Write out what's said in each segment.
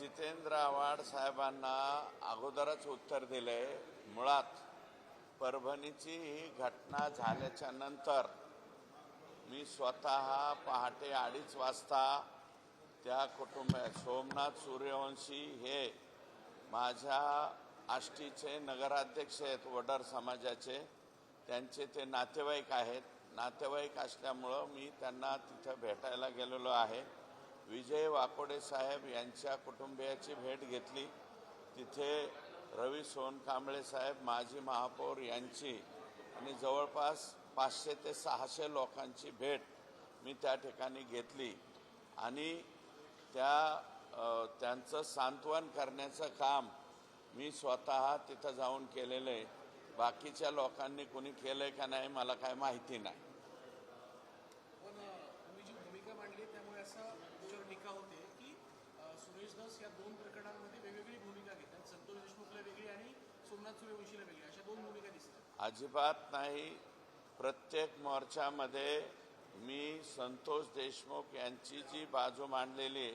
जितेंद्र आव्हाड साहेबांना अगोदरच उत्तर दिले मुळात परभणीची ही घटना झाल्याच्यानंतर मी स्वतः पहाटे अडीच वाजता त्या कुटुंब सोमनाथ सूर्यवंशी हे माझ्या आष्टीचे नगराध्यक्ष आहेत वडर समाजाचे. त्यांचे ते नातेवाईक आहेत. नातेवाईक असल्यामुळं मी त्यांना तिथं भेटायला गेलेलो आहे. विजय वाकोडे साहेब यांच्या कुटुंबियाची भेट घेतली. तिथे रवी सोनकांबळे साहेब माजी महापौर यांची आणि जवळपास पाचशे ते सहाशे लोकांची भेट मी त्या ठिकाणी घेतली. आणि त्या त्यांचं सांत्वन करण्याचं काम मी स्वतः तिथं जाऊन केलेलं आहे. बाकीच्या लोकांनी कोणी आहे का नाही मला काय माहिती नाही पण अ, तुम्ही जी भूमिका मांडली त्यामुळे असं तुमच्यावर टीका होते की अ, सुरेश धस या दोन प्रकरणांमध्ये वेगवेगळी भूमिका घेतात. संतोष देशमुखला वेगळी आणि सोमनाथ सूर्यवंशीला वेगळी. अशा दोन भूमिका दिसतात. अजिबात नाही. प्रत्येक मोर्चामध्ये मी संतोष देशमुख यांची जी बाजू मांडलेली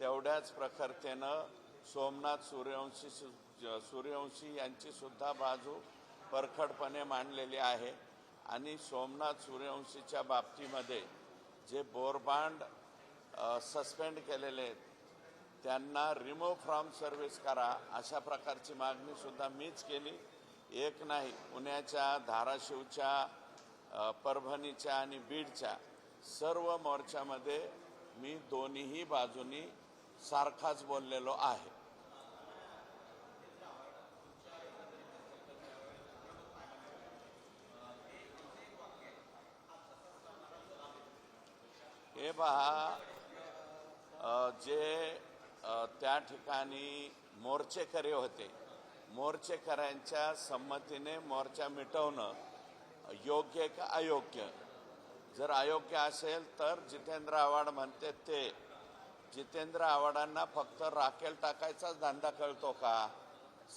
तेवढ्याच प्रखरतेनं सोमनाथ सूर्यवंशी सूर्यवंशी यांची सुद्धा बाजू परखडपणे मांडलेली आहे. आणि सोमनाथ सूर्यवंशीच्या बाबतीमध्ये जे बोरबांड सस्पेंड केलेले आहेत त्यांना रिमूव्ह फ्रॉम सर्व्हिस करा अशा प्रकारची मागणी सुद्धा मीच केली. एक नाही पुण्याच्या धाराशिवच्या परभणीच्या आणि बीडच्या सर्व मोर्चामध्ये मी दोन्हीही बाजूनी सारखाच बोललेलो आहे. हे पहा जे त्या ठिकाणी मोर्चेकरी होते. मोर्चेकऱ्यांच्या संमतीने मोर्चा मिटवणं योग्य का अयोग्य? जर अयोग्य असेल तर जितेंद्र आव्हाड म्हणते ते. जितेंद्र आव्हाडांना फक्त राखेल टाकायचाच धंदा कळतो का?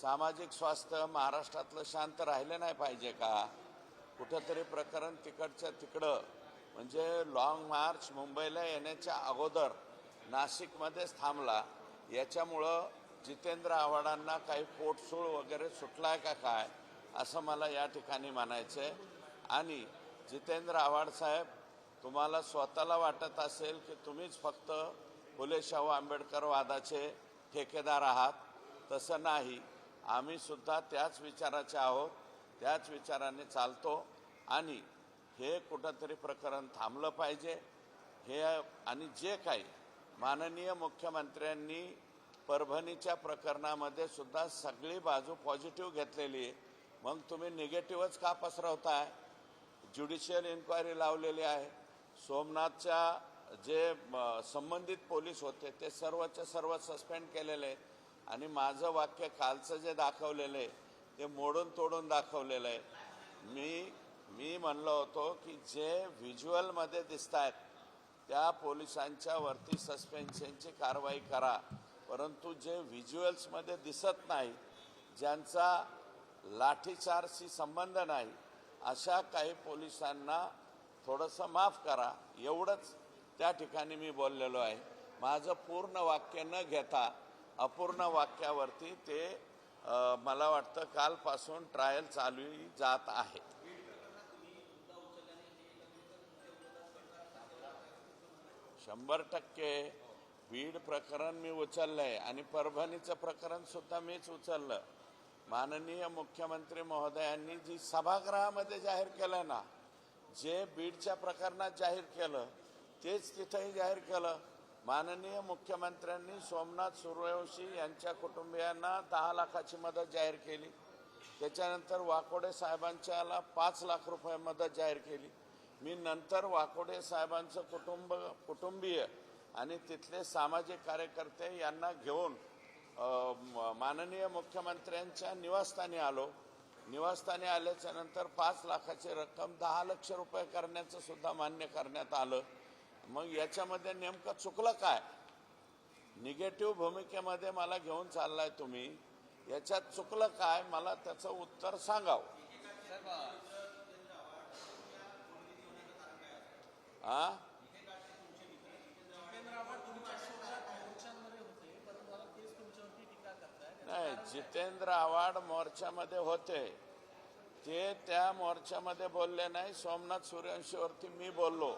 सामाजिक स्वास्थ्य महाराष्ट्रातलं शांत राहिलं नाही पाहिजे का? कुठंतरी प्रकरण तिकडच्या तिकडं. म्हणजे लॉंग मार्च मुंबईला येण्याच्या अगोदर नाशिकमध्येच थांबला. याच्यामुळं जितेंद्र आव्हाडांना काही पोटसूळ वगैरे सुटलाय का काय असं मला या ठिकाणी म्हणायचं आहे आणि जितेंद्र आव्हाड साहेब तुम्हाला स्वतःला वाटत असेल की तुम्हीच फक्त फुले शाहू आंबेडकर वादाचे ठेकेदार आहात. तसं नाही. आम्ही सुद्धा त्याच विचाराचे आहोत. त्याच विचाराने चालतो. आणि हे कुठंतरी प्रकरण थांबलं पाहिजे. हे आणि जे काही माननीय मुख्यमंत्र्यांनी परभणीच्या प्रकरणामध्ये सुद्धा सगळी बाजू पॉझिटिव्ह घेतलेली आहे. मग तुम्ही निगेटिव्हच का पसरवताय? ज्युडिशियल इन्क्वायरी लावलेली आहे. सोमनाथच्या जे संबंधित पोलीस होते ते सर्वच सर्व सस्पेंड केलेले आहेत आणि माझं वाक्य कालचं जे दाखवलेलं आहे ते मोडून तोडून दाखवलेलं आहे. मी मी म्हणलो होतो की जे व्हिज्युअलमध्ये दिसत आहेत त्या पोलिसांच्या वरती सस्पेन्शनची कारवाई करा. परंतु जे व्हिज्युअल्समध्ये दिसत नाही ज्यांचा लाठीचार्जशी संबंध नाही अशा काही पोलिसांना थोडंसं माफ करा. एवढंच त्या ठिकाणी मी बोललेलो आहे. माझं पूर्ण वाक्य न घेता अपूर्ण वाक्यावरती ते मला वाटतं कालपासून ट्रायल चालू जात आहे. शंभर टक्के बीड प्रकरण मी उचललंय आणि परभणीचं प्रकरण सुद्धा मीच उचललं. माननीय मुख्यमंत्री महोदयांनी जी सभागृहामध्ये जाहीर केलं ना जे बीडच्या प्रकरणात जाहीर केलं तेच तिथंही जाहीर केलं. माननीय मुख्यमंत्र्यांनी सोमनाथ सूर्यवंशी यांच्या कुटुंबियांना दहा लाखाची मदत जाहीर केली. त्याच्यानंतर वाकोडे साहेबांच्याला पाच लाख रुपये मदत जाहीर केली. मी नंतर वाकोडे साहेबांचं कुटुंब कुटुंबीय आणि तिथले सामाजिक कार्यकर्ते यांना घेऊन माननीय मुख्यमंत्र्यांच्या निवासस्थानी आलो. निवासस्थानी आल्याच्यानंतर पाच लाखाची रक्कम दहा लक्ष रुपये करण्याचं सुद्धा मान्य करण्यात आलं. मग याच्यामध्ये नेमकं चुकलं काय? निगेटिव्ह भूमिकेमध्ये मला घेऊन चाललाय तुम्ही. याच्यात चुकलं काय? मला त्याचं उत्तर सांगावं आ जितेंद्र आव्हाड तुमच्यासोबत मोर्चांमध्ये होते पण आ? नाही जितेंद्र आव्हाड मोर्चामध्ये होते. ते त्या मोर्चामध्ये बोलले नाही. सोमनाथ सूर्यवंशीवरती मी बोललो.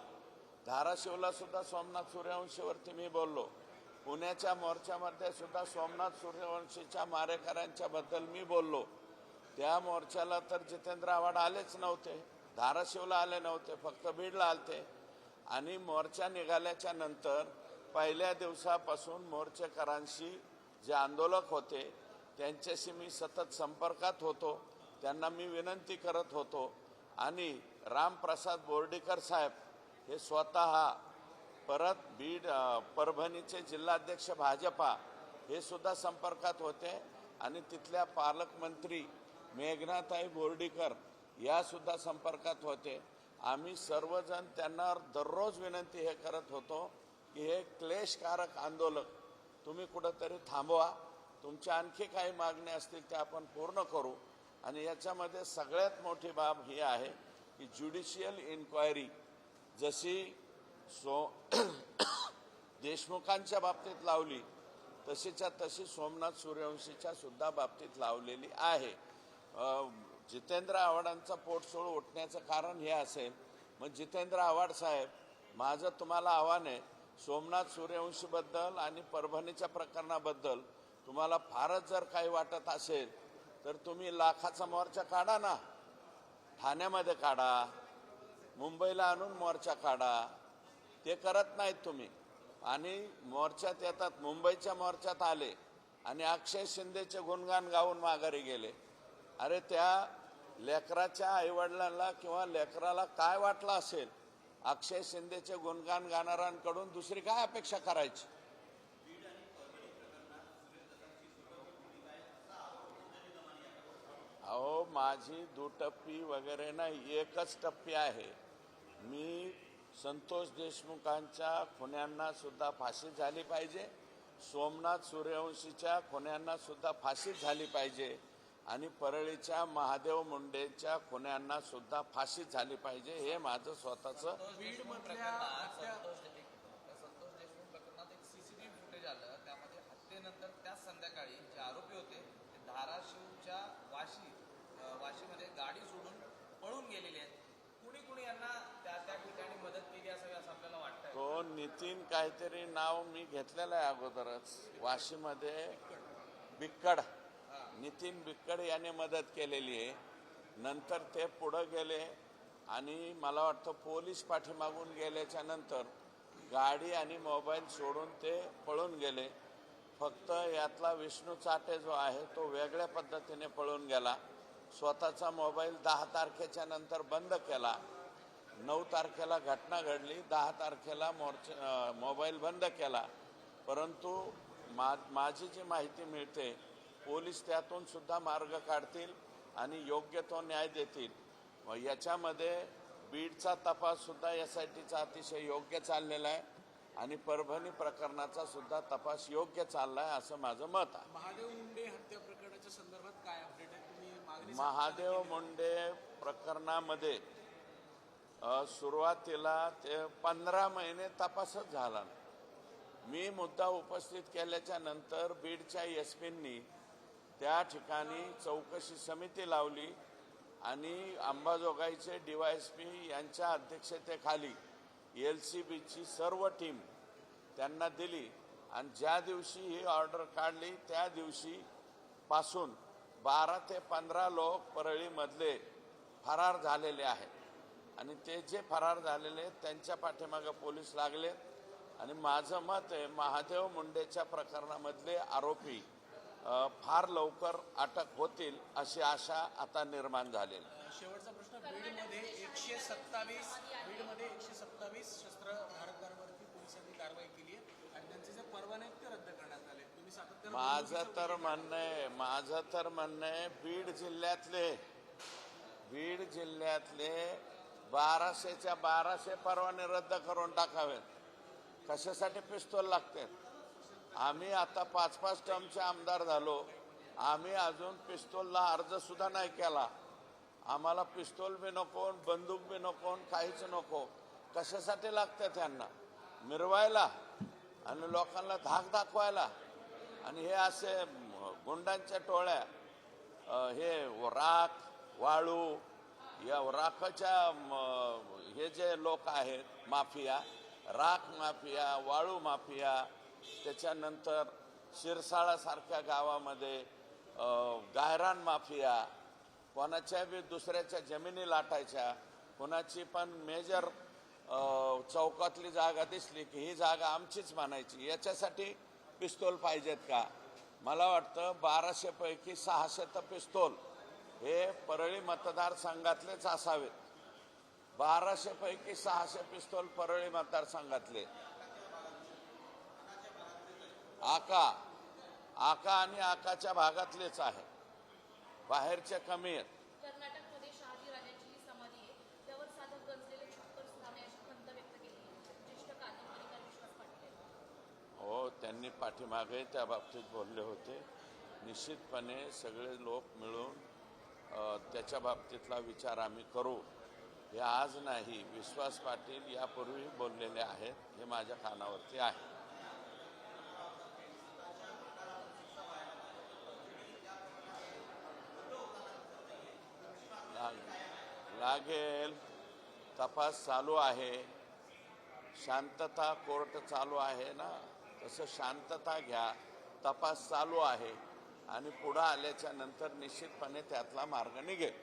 धाराशिवला सुद्धा सोमनाथ सूर्यवंशीवरती मी बोललो. पुण्याच्या मोर्चामध्ये सुद्धा सोमनाथ सूर्यवंशीच्या मारेकऱ्यांच्या बद्दल मी बोललो. त्या मोर्चाला तर जितेंद्र आव्हाड आलेच नव्हते. धाराशिवला आले नव्हते. फक्त बीडला आलते. आणि मोर्चा निघाल्याच्या नंतर पहिल्या दिवसापासून मोर्चेकरांशी जे आंदोलक होते त्यांच्याशी मी सतत संपर्कात होतो. त्यांना मी विनंती करत होतो. आणि रामप्रसाद बोर्डीकर साहेब हे स्वतः परत बीड परभणीचे जिल्हाध्यक्ष भाजपा हे सुद्धा संपर्कात होते. आणि तिथल्या पालकमंत्री मेघनाताई बोर्डीकर या सुद्धा संपर्कात होते. आम्ही सर्वजण त्यांना दररोज विनंती हे करत होतो की हे क्लेशकारक आंदोलक तुम्ही कुठंतरी थांबवा. तुमच्या आणखी काही मागण्या असतील त्या आपण पूर्ण करू. आणि याच्यामध्ये सगळ्यात मोठी बाब ही आहे की ज्युडिशियल इन्क्वायरी जशी सो देशमुखांच्या बाबतीत लावली तशीच्या तशी सोमनाथ सूर्यवंशीच्या सुद्धा बाबतीत लावलेली आहे. जितेंद्र आव्हाडांचा पोटसोळ उठण्याचं कारण हे असेल. मग जितेंद्र आव्हाड साहेब माझं तुम्हाला आव्हान आहे सोमनाथ सूर्यवंशीबद्दल आणि परभणीच्या प्रकरणाबद्दल तुम्हाला फारच जर काही वाटत असेल तर तुम्ही लाखाचा मोर्चा काढा ना. ठाण्यामध्ये काढा मुंबईला आणून मोर्चा काढा. ते करत नाहीत तुम्ही. आणि मोर्चात येतात मुंबईच्या मोर्चात आले आणि अक्षय शिंदेचे गुणगान गाऊन माघारी गेले. अरे त्या लेकराच्या आईवडिलांना किंवा लेकराला काय वाटलं असेल? अक्षय शिंदेचे गुणगान गाणाऱ्यांकडून दुसरी काय अपेक्षा करायची? अहो माझी दुटप्पी वगैरे नाही एकच टप्पी आहे. मी संतोष देशमुखांच्या खुन्यांना सुद्धा फाशी झाली पाहिजे. सोमनाथ सूर्यवंशीच्या खुन्यांना सुद्धा फाशी झाली पाहिजे. आणि परळीच्या महादेव मुंडेच्या खुन्यांना सुद्धा फाशी झाली पाहिजे हे माझं स्वतःचं त्यामध्ये हत्येनंतर त्याच संध्याकाळी जे आरोपी होते ते धाराशिवच्या वाशी वाशीमध्ये गाडी सोडून पळून गेलेले आहेत. कुणी कुणी यांना त्या त्या ठिकाणी मदत केली असावी असं आपल्याला वाटतंय? तो नितीन काहीतरी नाव मी घेतलेलं आहे अगोदरच. वाशीमध्ये बिक्कड. नितीन बिक्कड याने मदत केलेली आहे. नंतर ते पुढं गेले आणि मला वाटतं पोलीस पाठीमागून गेल्याच्यानंतर गाडी आणि मोबाईल सोडून ते पळून गेले. फक्त यातला विष्णू चाटे जो आहे तो वेगळ्या पद्धतीने पळून गेला. स्वतःचा मोबाईल दहा तारखेच्या नंतर बंद केला. नऊ तारखेला घटना घडली. दहा तारखेला मोर्च मोबाईल बंद केला. परंतु मा माझी जी माहिती मिळते पोलीस त्यातून सुद्धा मार्ग काढतील आणि योग्य तो न्याय देतील. व याच्यामध्ये बीडचा तपास सुद्धा एस आय टीचा अतिशय योग्य चाललेला आहे आणि परभणी प्रकरणाचा सुद्धा तपास योग्य चालला आहे असं माझं मत आहे. महादेव मुंडे हत्या प्रकरणाच्या संदर्भात काय अपडेट आहे? महादेव मुंडे प्रकरणामध्ये सुरुवातीला ते पंधरा महिने तपासच झाला. मी मुद्दा उपस्थित केल्याच्यानंतर बीडच्या एस पींनी त्या ठिकाणी चौकशी समिती लावली आणि अंबाजोगाईचे डीवायएसपी यांच्या अध्यक्षतेखाली एल सी बीची सर्व टीम त्यांना दिली. आणि ज्या दिवशी ही ऑर्डर काढली त्या दिवशी पासून बारा ते पंधरा लोक परळीमधले फरार झालेले आहेत. आणि ते जे फरार झालेले आहेत त्यांच्या पाठीमागं पोलीस लागले आणि माझं मत आहे महादेव मुंडेच्या प्रकरणामधले आरोपी फार लवकर अटक होतील अशी आशा आता निर्माण झालेली. शेवटचा प्रश्न बीडमध्ये एकशे सत्तावीस बीडमध्ये एकशे सत्तावीस शस्त्र धारकदारांवरती पोलिसांनी कारवाई केली आहे आणि त्यांचे जे परवाने ते रद्द करण्यात आले तुम्ही सातत्यानं माझं तर म्हणणं आहे माझं तर म्हणणं आहे बीड जिल्ह्यातले बीड जिल्ह्यातले बाराशेच्या बाराशे परवाने रद्द करून टाकावेत कशासाठी पिस्तूल लागते आम्ही आता पाच पाच टर्मचे आमदार झालो. आम्ही अजून पिस्तूलला अर्ज सुद्धा नाही केला. आम्हाला पिस्तूल बी नको बंदूक बी नको काहीच नको. कशासाठी लागतं त्यांना? मिरवायला आणि लोकांना धाक दाखवायला. आणि हे असे गुंडांच्या टोळ्या हे राख वाळू या राखाच्या हे जे लोक आहेत माफिया राख माफिया वाळू माफिया त्याच्यानंतर शिरसाळासारख्या गावामध्ये गायरान माफिया कोणाच्या बी दुसऱ्याच्या जमिनी लाटायच्या कोणाची पण मेजर चौकातली जागा दिसली की ही जागा आमचीच म्हणायची याच्यासाठी पिस्तोल पाहिजेत का? मला वाटतं बाराशे पैकी सहाशे तर पिस्तोल. हे परळी मतदारसंघातलेच असावेत. बाराशे पैकी सहाशे पिस्तोल परळी मतदारसंघातले. आका आका आणि आकाच्या भागातलेच आहे. बाहेरचे कमी आहेत. हो त्यांनी पाठीमागे त्या बाबतीत बोलले होते. निश्चितपणे सगळे लोक मिळून त्याच्या बाबतीतला विचार आम्ही करू. हे आज नाही विश्वास पाटील यापूर्वी बोललेले आहेत हे माझ्या कानावरती आहे लाग- लागेल तपास चालू आहे. शांतता कोर्ट चालू आहे ना? तसं शांतता घ्या. तपास चालू आहे. आणि पुढं आल्याच्यानंतर निश्चितपणे त्यातला मार्ग निघेल.